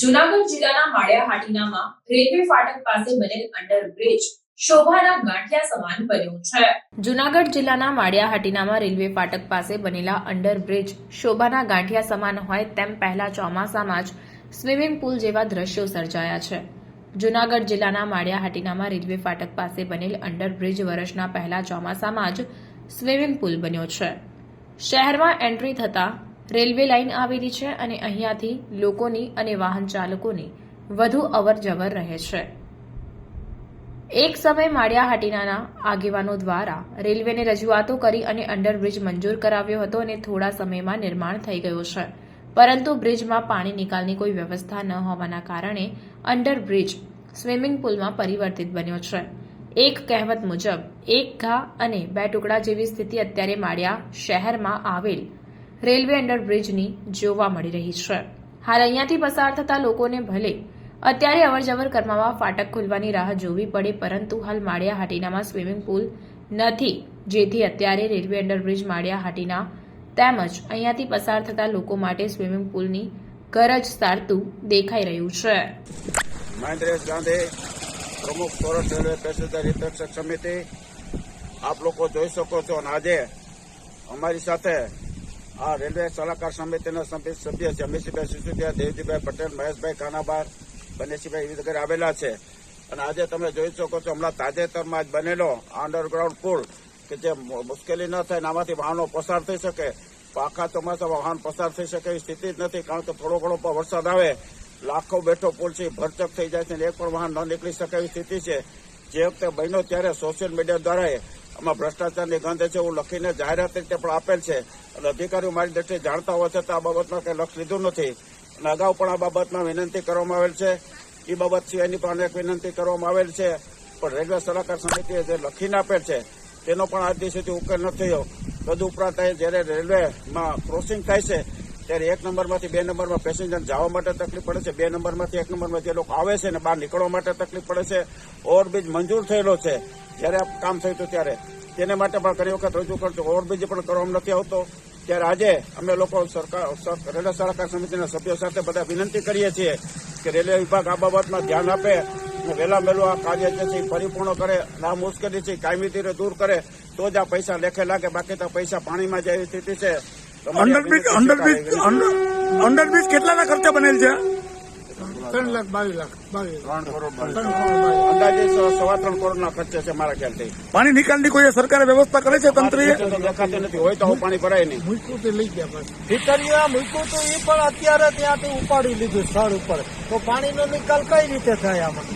જુનાગઢ જિલ્લાના માળિયા હાટીનામાં રેલવે ફાટક પાસે બનેલ અંડરબ્રિજ જુનાગઢ જિલ્લાના માળિયા હાટીનામાં રેલવે ફાટક પાસે બનેલા અંડરબ્રિજ શોભાના ગાંઠિયા સમાન હોય તેમ પહેલા ચોમાસામાં જ સ્વિમિંગ પુલ જેવા દ્રશ્યો સર્જાયા છે. જુનાગઢ જિલ્લાના માળિયા હાટીનામાં રેલવે ફાટક પાસે બનેલ અંડરબ્રિજ વર્ષના પહેલા ચોમાસામાં જ સ્વિમિંગ પુલ બન્યો છે. શહેરમાં એન્ટ્રી થતા રેલવે લાઇન આવેલી છે અને અહીંયાથી લોકોની અને વાહન ચાલકોની વધુ અવર જવર રહે છે. એક સમય માળિયા હાટીનાના આગેવાનો દ્વારા રેલવેને રજૂઆતો કરી અને અંડરબ્રિજ મંજૂર કરાવ્યો હતો અને થોડા સમયમાં નિર્માણ થઈ ગયું છે. પરંતુ બ્રિજમાં પાણી નિકાલની કોઈ વ્યવસ્થા ન હોવાના કારણે અંડરબ્રિજ સ્વિમિંગ પુલમાં પરિવર્તિત બન્યો છે. એક કહેવત મુજબ, એક ઘા અને બે ટુકડા જેવી સ્થિતિ અત્યારે માળિયા શહેરમાં આવેલ રેલવે અંડરબ્રિજની જોવા મળી રહી છે. હાલ અહીંયાથી પસાર થતા લોકોને ભલે અત્યારે અવરજવર કરવામાં ફાટક ખોલવાની રાહ જોવી પડે, પરંતુ હાલ માળિયા હાટીનામાં સ્વિમિંગ પુલ નથી, જેથી અત્યારે રેલવે અંડરબ્રિજ માળિયા હાટીના તેમજ અહીંયાથી પસાર થતા લોકો માટે સ્વિમિંગ પુલની ગરજ સારતું દેખાઈ રહ્યું છે. પ્રમુખ સોરઠ રેલવે પેસેન્જર હિતરક્ષક સમિતિ, આપ લોકો જોઈ શકો છો અને આજે અમારી સાથે આ રેલવે સલાહકાર સમિતિના સભ્ય સભ્ય છે અમીશભાઈ સિસોદિયા, દેવજીભાઈ પટેલ, મહેશભાઈ કાનાબાર, બનેશભાઈ વગેરે આવેલા છે. અને આજે તમે જોઈ શકો છો, હમણાં તાજેતરમાં જ બનેલો અંડરગ્રાઉન્ડ પુલ કે જે મુશ્કેલી ન થાય આમાંથી વાહનો પસાર થઈ શકે. આખા ચોમાસામાં વાહન પસાર થઈ શકે એવી સ્થિતિ જ નથી, કારણ કે થોડો ઘણો વરસાદ આવે, લાખો બેઠો પુલ છે, ભરચક થઈ જાય છે અને એક પણ વાહન ન નીકળી શકે એવી સ્થિતિ છે. જે વખતે બન્યો ત્યારે સોશિયલ મીડિયા દ્વારા આમાં ભ્રષ્ટાચારની ગંધ છે એવું લખીને જાહેરાત રીતે પણ આપેલ છે. અને અધિકારીઓ મારી દ્રષ્ટિએ જાણતા હોવા છતાં આ બાબતમાં કંઈ લક્ષ લીધું નથી. અને અગાઉ પણ આ બાબતમાં વિનંતી કરવામાં આવેલ છે. એ બાબત સિવાયની પણ અનેક વિનંતી કરવામાં આવેલ છે. પણ રેલવે સલાહકાર સમિતિએ જે લખીને આપેલ છે, તેનો પણ આજ સુધી ઉકેલ ન થયો. તદુપરાંત અહીં જ્યારે રેલવેમાં ક્રોસિંગ થાય છે, ત્યારે એક નંબરમાંથી બે નંબરમાં પેસેન્જર જવા માટે તકલીફ પડે છે. બે નંબરમાંથી એક નંબરમાં જે લોકો આવે છે ને બહાર નીકળવા માટે તકલીફ પડે છે. ઓવરબ્રિજ મંજૂર થયેલો છે. જ્યારે આ કામ થયું હતું ત્યારે. તેને માટે પણ ઘણી વખત રજૂ કરતો ઓવરબ્રિજ પણ કરવામાં નથી આવતો. ત્યારે આજે અમે લોકો સરકાર રેલવે સલાહકાર સમિતિના સભ્યો સાથે બધા વિનંતી કરીએ છીએ કે રેલવે વિભાગ આ બાબતમાં ધ્યાન આપે અને વહેલા વહેલું આ કાર્ય જે છે પરિપૂર્ણ કરે આ મુશ્કેલી છે કાયમી રીતે દૂર કરે તો જ આ પૈસા લેખે લાગે. બાકી તો પૈસા પાણીમાં જ એવી સ્થિતિ છે અંડરબ્રિજ અંડરબ્રિજ. અંડરબ્રિજ કેટલાના ખર્ચે બનેલ છે? ત્રણ લાખ બાવીસ લાખ બાવીસ. ત્રણ કરોડ. કરોડ અંદાજે સવા ત્રણ કરોડના ખર્ચે છે મારા ખ્યાલથી. પાણી નિકાલની કોઈ સરકારે વ્યવસ્થા કરે છે તંત્ર દેખાતી નથી હોય તો પાણી ભરાય નહીં. મૂકું તો લઈ ગયા ફિટરિયા મૂક્યું તો એ પણ અત્યારે ત્યાંથી ઉપાડી લીધું સ્થળ ઉપર. તો પાણીનો નિકાલ કઈ રીતે થાય આમાં?